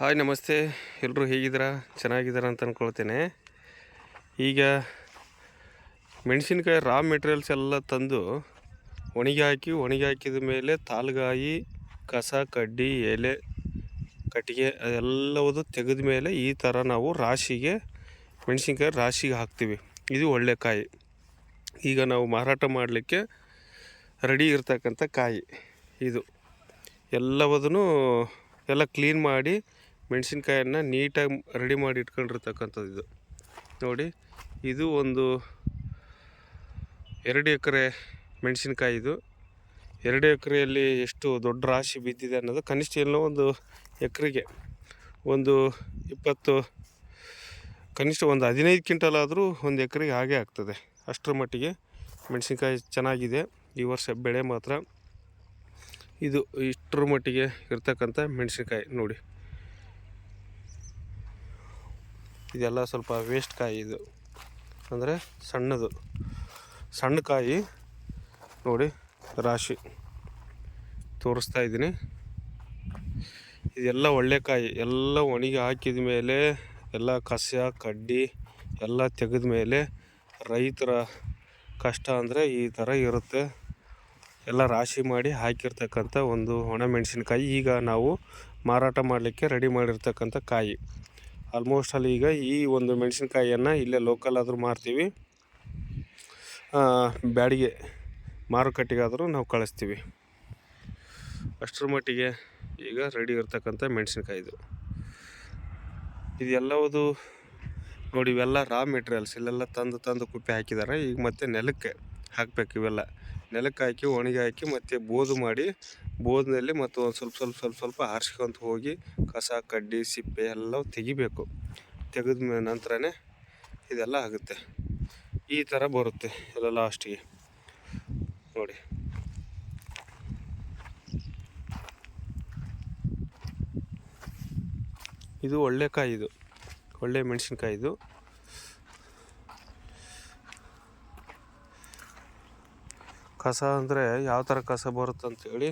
Hi, ನಮಸ್ತೆ. ಎಲ್ಲರೂ ಹೇಗಿದ್ದೀರಾ? ಚೆನ್ನಾಗಿದ್ದೀರಾ ಅಂತ ಅಂದ್ಕೊಳ್ತೇನೆ ಈಗ ಮೆಣಸಿನ್ಕಾಯಿ ರಾ ಮೆಟೀರಿಯಲ್ಸ್ ಎಲ್ಲ ತಂದು ಒಣಗಿ ಹಾಕಿ, ಒಣಗಿ ಹಾಕಿದ ಮೇಲೆ ತಾಲ್ಗಾಯಿ, ಕಸ, ಕಡ್ಡಿ, ಎಲೆ, ಕಟ್ಟಿಗೆ ಅದೆಲ್ಲವುದು ತೆಗೆದ ಮೇಲೆ ಈ ಥರ ನಾವು ರಾಶಿಗೆ, ಮೆಣಸಿನ್ಕಾಯಿ ರಾಶಿಗೆ ಹಾಕ್ತೀವಿ. ಇದು ಒಳ್ಳೆ ಕಾಯಿ. ಈಗ ನಾವು ಮಾರಾಟ ಮಾಡಲಿಕ್ಕೆ ರೆಡಿ ಇರ್ತಕ್ಕಂಥ ಕಾಯಿ ಇದು. ಎಲ್ಲವದನ್ನು ಎಲ್ಲ ಕ್ಲೀನ್ ಮಾಡಿ ಮೆಣಸಿನ್ಕಾಯನ್ನು ನೀಟಾಗಿ ರೆಡಿ ಮಾಡಿ ಇಟ್ಕೊಂಡಿರ್ತಕ್ಕಂಥದ್ದು ಇದು. ನೋಡಿ, ಇದು ಒಂದು ಎರಡು ಎಕರೆ ಮೆಣಸಿನ್ಕಾಯಿ ಇದು. ಎರಡು ಎಕರೆಯಲ್ಲಿ ಎಷ್ಟು ದೊಡ್ಡ ರಾಶಿ ಬಿದ್ದಿದೆ ಅನ್ನೋದು ಕನಿಷ್ಠ ಎಲ್ಲೋ ಒಂದು ಎಕರೆಗೆ ಒಂದು ಇಪ್ಪತ್ತು, ಕನಿಷ್ಠ ಒಂದು ಹದಿನೈದು ಕ್ವಿಂಟಲ್ ಆದರೂ ಒಂದು ಎಕರೆಗೆ ಹಾಗೆ ಆಗ್ತದೆ. ಅಷ್ಟರ ಮಟ್ಟಿಗೆ ಮೆಣಸಿನ್ಕಾಯಿ ಚೆನ್ನಾಗಿದೆ. ಈ ವರ್ಷ ಬೆಳೆ ಮಾತ್ರ. ಇದು ಇಷ್ಟರ ಮಟ್ಟಿಗೆ ಇರ್ತಕ್ಕಂಥ ಮೆಣಸಿನ್ಕಾಯಿ. ನೋಡಿ. ಇದೆಲ್ಲ ಸ್ವಲ್ಪ ವೇಸ್ಟ್ ಕಾಯಿ ಇದು. ಅಂದರೆ ಸಣ್ಣದು. ಸಣ್ಣ ಕಾಯಿ ನೋಡಿ, ರಾಶಿ ತೋರಿಸ್ತಾ ಇದ್ದೀನಿ. ಇದೆಲ್ಲ ಒಳ್ಳೆ ಕಾಯಿ. ಎಲ್ಲ ಒಣಗಿ ಹಾಕಿದ ಮೇಲೆ, ಎಲ್ಲ ಕಸ, ಕಡ್ಡಿ ಎಲ್ಲ ತೆಗೆದ ಮೇಲೆ ರೈತರ ಕಷ್ಟ ಅಂದರೆ ಈ ಥರ ಇರುತ್ತೆ. ಎಲ್ಲ ರಾಶಿ ಮಾಡಿ ಹಾಕಿರ್ತಕ್ಕಂಥ ಒಂದು ಒಣಮೆಣಸಿನ್ಕಾಯಿ ಈಗ ನಾವು ಮಾರಾಟ ಮಾಡಲಿಕ್ಕೆ ರೆಡಿ ಮಾಡಿರ್ತಕ್ಕಂಥ ಕಾಯಿ. ಆಲ್ಮೋಸ್ಟ್ ಅಲ್ಲಿ ಈಗ ಈ ಒಂದು ಮೆಣಸಿನ್ಕಾಯಿಯನ್ನು ಇಲ್ಲೇ ಲೋಕಲ್ ಆದರೂ ಮಾರ್ತೀವಿ. ಬ್ಯಾಡಿಗೆ ಮಾರುಕಟ್ಟೆಗಾದರೂ ನಾವು ಕಳಿಸ್ತೀವಿ. ಅಷ್ಟರ ಮಟ್ಟಿಗೆ ಈಗ ರೆಡಿ ಇರ್ತಕ್ಕಂಥ ಮೆಣಸಿನ್ಕಾಯಿ ಇದು. ಇದೆಲ್ಲವುದು ನೋಡಿ ಇವೆಲ್ಲ ರಾ ಮೆಟೀರಿಯಲ್ಸ್ ಇಲ್ಲೆಲ್ಲ ತಂದು ತಂದು ಕುಪ್ಪಿ ಹಾಕಿದ್ದಾರೆ. ಈಗ ಮತ್ತೆ ನೆಲಕ್ಕೆ ಹಾಕಬೇಕು ಇವೆಲ್ಲ. ನೆಲಕ್ಕೆ ಹಾಕಿ ಒಣಗಿ ಹಾಕಿ ಮತ್ತು ಬೋದು ಮಾಡಿ, ಬೋದಿನಲ್ಲಿ ಮತ್ತು ಒಂದು ಸ್ವಲ್ಪ ಸ್ವಲ್ಪ ಸ್ವಲ್ಪ ಸ್ವಲ್ಪ ಆರಿಸ್ಕೊಂತ ಹೋಗಿ ಕಸ, ಕಡ್ಡಿ, ಸಿಪ್ಪೆ ಎಲ್ಲ ತೆಗಿಬೇಕು. ತೆಗೆದ ನಂತರನೇ ಇದೆಲ್ಲ ಆಗುತ್ತೆ. ಈ ಥರ ಬರುತ್ತೆ ಎಲ್ಲ ಲಾಸ್ಟಿಗೆ. ನೋಡಿ. ಇದು ಒಳ್ಳೆ ಕಾಯಿ ಇದು. ಒಳ್ಳೆ ಮೆಣಸಿನ್ಕಾಯಿ ಕಸ ಅಂದರೆ ಯಾವ ಥರ ಕಸ ಬರುತ್ತೆ ಅಂತೇಳಿ